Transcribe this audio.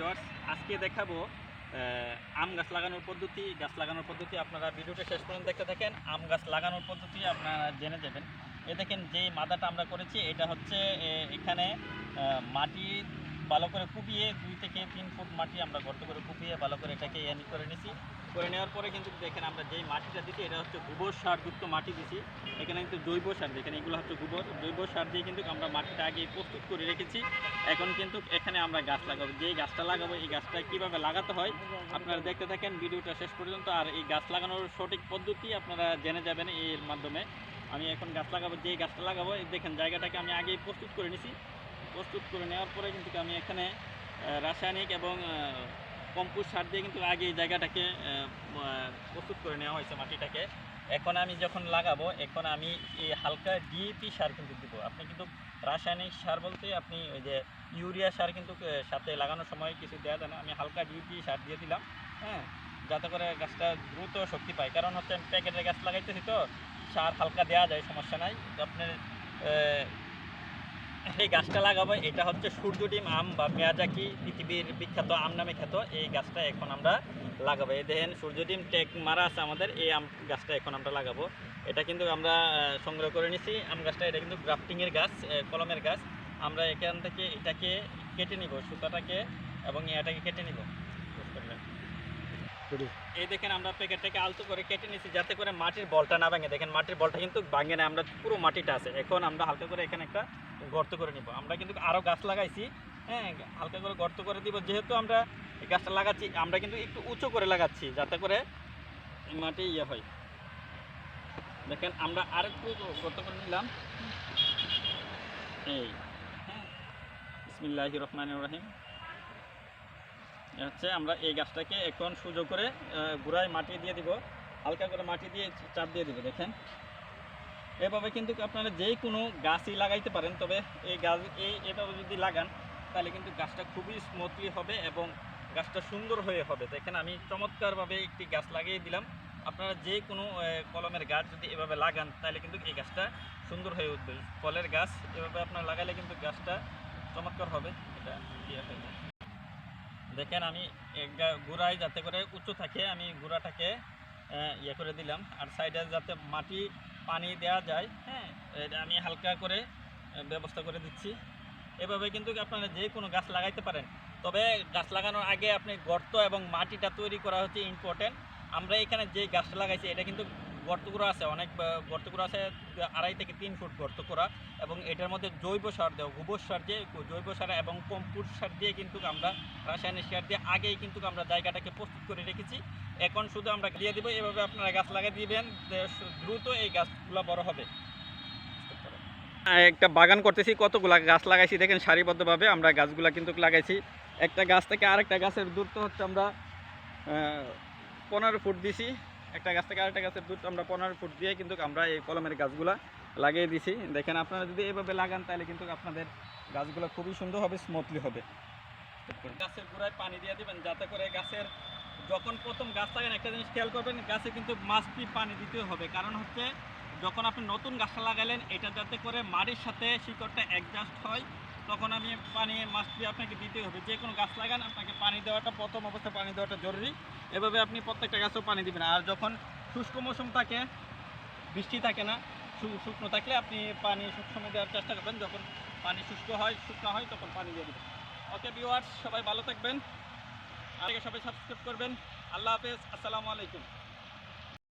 Viewers, আজকে দেখাবো আম গাছ লাগানোর পদ্ধতি, গাছ লাগানোর পদ্ধতি আপনারা ভিডিওটা শেষ পর্যন্ত দেখতে থাকেন। আম গাছ লাগানোর পদ্ধতি আপনারা জেনে যাবেন। এ দেখেন যে মাদাটা আমরা করেছি, এটা হচ্ছে এখানে মাটি ভালো করে কুপিয়ে দুই থেকে তিন ফুট মাটি আমরা গর্ত করে কুপিয়ে ভালো করে এটাকে এনি করে নিছি। করে নেওয়ার পরে কিন্তু দেখেন আমরা যেই মাটিটা দিচ্ছি এটা হচ্ছে গোবর সারযুক্ত মাটি দিছি। এখানে কিন্তু জৈব সার, দেখেন এগুলো হচ্ছে গোবর। জৈব সার দিয়ে কিন্তু আমরা মাটিটা আগে প্রস্তুত করে রেখেছি। এখন কিন্তু এখানে আমরা গাছ লাগাবো। যেই গাছটা লাগাবো, এই গাছটা কীভাবে লাগাতে হয় আপনারা দেখতে থাকেন ভিডিওটা শেষ পর্যন্ত। আর এই গাছ লাগানোর সঠিক পদ্ধতি আপনারা জেনে যাবেন এর মাধ্যমে। আমি এখন গাছ লাগাবো, যেই গাছটা লাগাবো দেখেন জায়গাটাকে আমি আগেই প্রস্তুত করে নিছি। প্রস্তুত করে নেওয়ার পরে কিন্তু আমি এখানে রাসায়নিক এবং কম্পোস্ট সার দিয়ে কিন্তু আগে এই জায়গাটাকে প্রস্তুত করে নেওয়া হয়েছে মাটিটাকে। এখন আমি যখন লাগাবো, এখন আমি এই হালকা ডিএপি সার কিন্তু দিব। আপনি কিন্তু রাসায়নিক সার বলতে আপনি ওই যে ইউরিয়া সার কিন্তু সাথে লাগানোর সময় কিছু দেওয়া যায় না। আমি হালকা ডিএপি সার দিয়ে দিলাম হ্যাঁ? যাতে করে গাছটা দ্রুত শক্তি পায়। কারণ হচ্ছে প্যাকেটের গাছ লাগাইতেছি তো, সার হালকা দেওয়া যায়, সমস্যা নাই। আপনার এই গাছটা লাগাবো, এটা হচ্ছে সূর্য ডিম, আম বা মেয়াজাকি পৃথিবীর বিখ্যাত আম নামে খ্যাত, এই গাছটা এখন আমরা লাগাবো। এই দেখেন সূর্য ডিম টেক মারা আছে আমাদের, এই আম গাছটা এখন আমরা লাগাবো। এটা কিন্তু আমরা সংগ্রহ করে নিছি, আম গাছটা, এটা কিন্তু গ্রাফটিংয়ের গাছ কলমের গাছ। আমরা এখান থেকে এটাকে কেটে নিব, সুতাটাকে, এবং এটাকে কেটে নিব। এই দেখেন আমরা প্যাকেটটাকে আলতো করে কেটে নিছি, যাতে করে মাটির বলটা না ভাঙে। দেখেন মাটির বলটা কিন্তু ভাঙে না আমরা পুরো মাটিটা আছে। এখন আমরা হালকা করে এখানে একটা গর্ত করে নিব। আমরা কিন্তু আরও গাছ লাগাইছি হ্যাঁ হালকা করে গর্ত করে দিব। যেহেতু আমরা গাছটা লাগাচ্ছি, আমরা কিন্তু একটু উঁচু করে লাগাচ্ছি, যাতে করে মাটি ইয়ে হয়। দেখেন আমরা আরেকটু গর্ত করে নিলাম। এই হ্যাঁ বিসমিল্লাহ রহমান রহিম। হচ্ছে আমরা এই গাছটাকে এখন সুযোগ করে গোড়ায় মাটি দিয়ে দিব, হালকা করে মাটি দিয়ে চাপ দিয়ে দিব, দেখেন। এভাবে কিন্তু আপনারা যে কোনো গাছই লাগাইতে পারেন, তবে এই গাছ, এই, এভাবে যদি লাগান, তাহলে কিন্তু গাছটা খুবই স্মুথলি হবে এবং গাছটা সুন্দর হয়ে হবে। দেখেন, আমি চমৎকারভাবে একটি গাছ লাগিয়ে দিলাম। আপনারা যে কোনো কলমের গাছ যদি এভাবে লাগান, তাহলে কিন্তু এই গাছটা সুন্দর হয়ে উঠবে। ফলের গাছ এভাবে আপনারা লাগালে কিন্তু গাছটা চমৎকার হবে। এটা ইয়ে হয়ে। দেখেন, আমি গোড়ায় যাতে করে উঁচু থাকে, আমি গোড়াটাকে ইয়ে করে দিলাম। আর সাইডে যাতে মাটি, পানি দেওয়া যায় হ্যাঁ এটা আমি হালকা করে ব্যবস্থা করে দিচ্ছি। এভাবে কিন্তু আপনারা যে কোনো গাছ লাগাইতে পারেন। তবে গাছ লাগানোর আগে আপনি গর্ত এবং মাটিটা তৈরি করা হচ্ছে ইম্পর্টেন্ট আমরা এখানে যে গাছটা লাগাইছি, এটা কিন্তু গর্ত করা আছে অনেক আহ, গর্ত করা আছে আড়াই থেকে তিন ফুট গর্ত করা এবং এটার মধ্যে জৈব সার দেওয়া গোবর সার দিয়ে জৈব সার এবং কম্পোস্ট সার দিয়ে কিন্তু আমরা রাসায়নিক সার দিয়ে আগেই কিন্তু আমরা জায়গাটাকে প্রস্তুত করে রেখেছি। এখন শুধু আমরা দিয়ে দিব এভাবে আপনারা গাছ লাগিয়ে দিবেন দ্রুত এই গাছগুলো বড় হবে। একটা বাগান করতেছি কতগুলা গাছ লাগাইছি দেখেন সারিবদ্ধভাবে আমরা গাছগুলা কিন্তু লাগাইছি। একটা গাছ থেকে আরেকটা গাছের দূরত্ব হচ্ছে আমরা পনেরো ফুট দিছি। একটা গাছ থেকে আরেকটা গাছের দূরত্ব আমরা পনেরো ফুট দিয়ে কিন্তু আমরা এই কলমের গাছগুলা লাগিয়ে দিছি। দেখেন আপনারা যদি এভাবে লাগান, তাহলে কিন্তু আপনাদের গাছগুলো খুবই সুন্দর হবে স্মুথলি হবে। গাছের গোড়ায় পানি দিয়ে দিবেন, যাতে করে গাছের যখন প্রথম গাছ লাগান, একটা জিনিস খেয়াল করবেন, গাছে কিন্তু মাছটি পানি দিতে হবে। কারণ হচ্ছে, যখন আপনি নতুন গাছটা লাগালেন, এটা যাতে করে মাটির সাথে শিকড়টা অ্যাডজাস্ট হয়, তখন আমি পানি মাছটি আপনাকে দিতে হবে। যে কোনো গাছ লাগান, আপনাকে পানি দেওয়াটা, প্রথম অবস্থায় পানি দেওয়াটা জরুরি। এভাবে আপনি প্রত্যেকটা গাছেও পানি দিবেন। আর যখন শুষ্ক মৌসুম থাকে, বৃষ্টি থাকে না শুকনো থাকলে আপনি পানি সবসময় দেওয়ার চেষ্টা করবেন। যখন পানি শুষ্ক হয়, শুকনো হয়, তখন পানি দিয়ে দেবেন। ওকে ভিউয়ার্স, সবাই ভালো থাকবেন। আর সবাই সাবস্ক্রাইব করবেন। আল্লাহ হাফেজ। আসসালামু আলাইকুম।